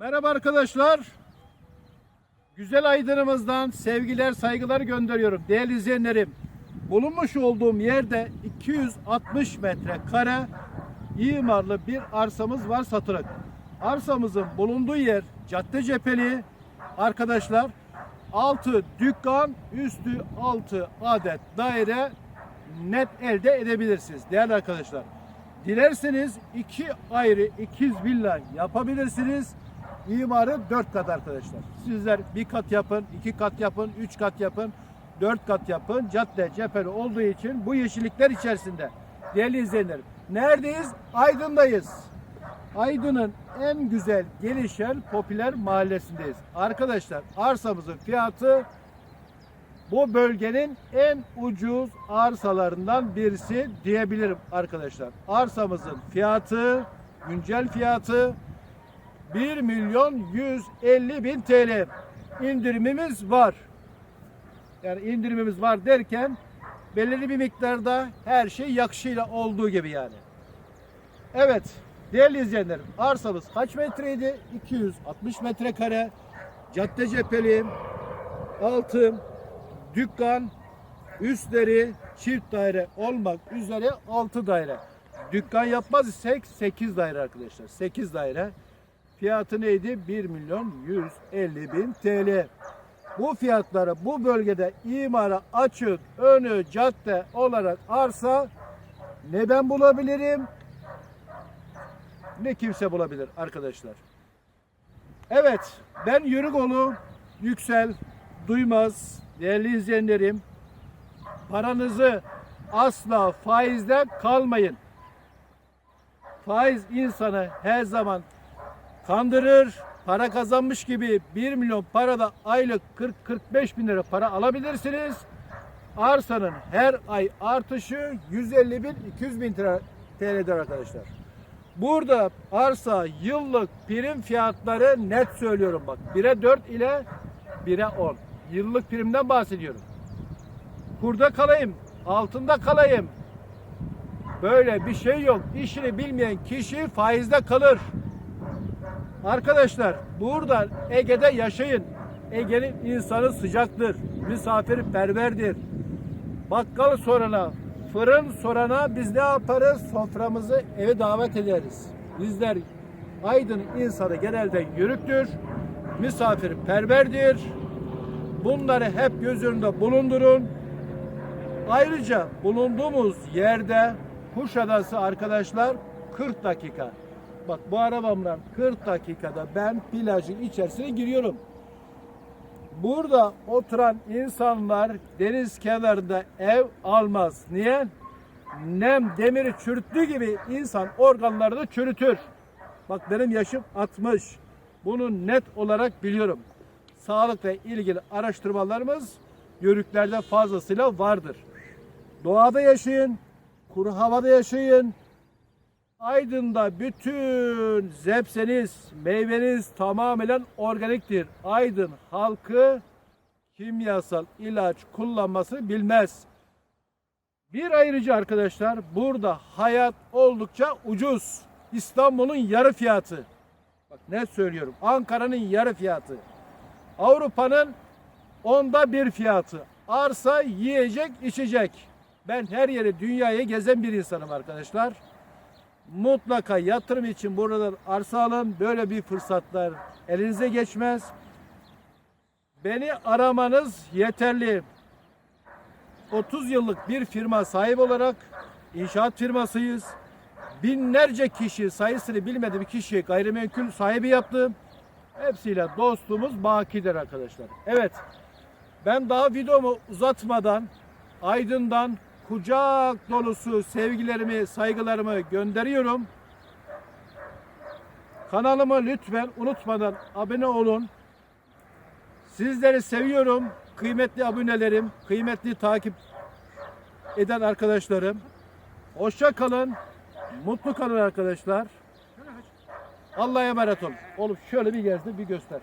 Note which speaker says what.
Speaker 1: Merhaba arkadaşlar. Güzel Aydın'ımızdan sevgiler, saygılar gönderiyorum. Değerli izleyenlerim, bulunmuş olduğum yerde 260 metre kare imarlı bir arsamız var satılık. Arsamızın bulunduğu yer cadde cepheli arkadaşlar. Altı dükkan, üstü 6 adet daire net elde edebilirsiniz değerli arkadaşlar. Dilerseniz iki ayrı ikiz villa yapabilirsiniz. İmarı dört kat arkadaşlar. Sizler bir kat yapın, iki kat yapın, üç kat yapın, dört kat yapın. Cadde cepheli olduğu için bu yeşillikler içerisinde. Değerli izleyenlerim. Neredeyiz? Aydın'dayız. Aydın'ın en güzel gelişen popüler mahallesindeyiz. Arkadaşlar arsamızın fiyatı bu bölgenin en ucuz arsalarından birisi diyebilirim arkadaşlar. Arsamızın fiyatı, güncel fiyatı 1 milyon 150 bin TL. İndirimimiz var. Yani indirimimiz var derken belirli bir miktarda her şey yakışıyla olduğu gibi yani. Evet değerli izleyenlerim arsamız kaç metreydi? 260 metrekare. Cadde cepheli, altı, dükkan, üstleri çift daire olmak üzere 6 daire. Dükkan yapmaz isek 8 daire arkadaşlar. 8 daire. Fiyatı neydi? 1 milyon 150 bin TL. Bu fiyatları bu bölgede imara açık önü cadde olarak arsa ne ben bulabilirim ne kimse bulabilir arkadaşlar. Evet ben Yürügolu Yüksel Duymaz değerli izleyenlerim paranızı asla faizde kalmayın. Faiz insanı her zaman kandırır. Para kazanmış gibi 1 milyon parada aylık 40-45 bin lira para alabilirsiniz. Arsanın her ay artışı 150 bin 200 bin TL'dir arkadaşlar. Burada arsa yıllık prim fiyatları net söylüyorum bak. 1'e 4 ile 1'e 10. Yıllık primden bahsediyorum. Kurda kalayım, altında kalayım. Böyle bir şey yok. İşini bilmeyen kişi faizde kalır. Arkadaşlar burada Ege'de yaşayın. Ege'nin insanı sıcaktır. Misafirperverdir. Bakkal sorana, fırın sorana biz ne yaparız? Soframızı eve davet ederiz. Bizler Aydın insanı genelde yürüktür. Misafirperverdir. Bunları hep göz önünde bulundurun. Ayrıca bulunduğumuz yerde Kuşadası arkadaşlar 40 dakika. Bak bu arabamdan 40 dakikada ben plajın içerisine giriyorum. Burada oturan insanlar deniz kenarında ev almaz. Niye? Nem demiri çürüttüğü gibi insan organlarını çürütür. Bak benim yaşım 60. Bunu net olarak biliyorum. Sağlıkla ilgili araştırmalarımız yörüklerde fazlasıyla vardır. Doğada yaşayın, kuru havada yaşayın. Aydın'da bütün zepseniz, meyveniz tamamen organiktir. Aydın halkı kimyasal ilaç kullanması bilmez. Bir ayrıca arkadaşlar burada hayat oldukça ucuz. İstanbul'un yarı fiyatı. Bak ne söylüyorum. Ankara'nın yarı fiyatı. Avrupa'nın onda bir fiyatı. Arsa, yiyecek, içecek. Ben her yeri dünyayı gezen bir insanım arkadaşlar. Mutlaka yatırım için buradan arsa alın. Böyle bir fırsatlar elinize geçmez. Beni aramanız yeterli. 30 yıllık bir firma sahibi olarak inşaat firmasıyız. Binlerce kişi sayısını bilmediğim kişi gayrimenkul sahibi yaptım. Hepsiyle dostluğumuz bakidir arkadaşlar. Evet. Ben daha videomu uzatmadan Aydın'dan kucak dolusu sevgilerimi, saygılarımı gönderiyorum. Kanalıma lütfen unutmadan abone olun. Sizleri seviyorum. Kıymetli abonelerim, kıymetli takip eden arkadaşlarım. Hoşça kalın. Mutlu kalın arkadaşlar. Allah'a emanet olun. Oğlum şöyle bir gezdir bir göster.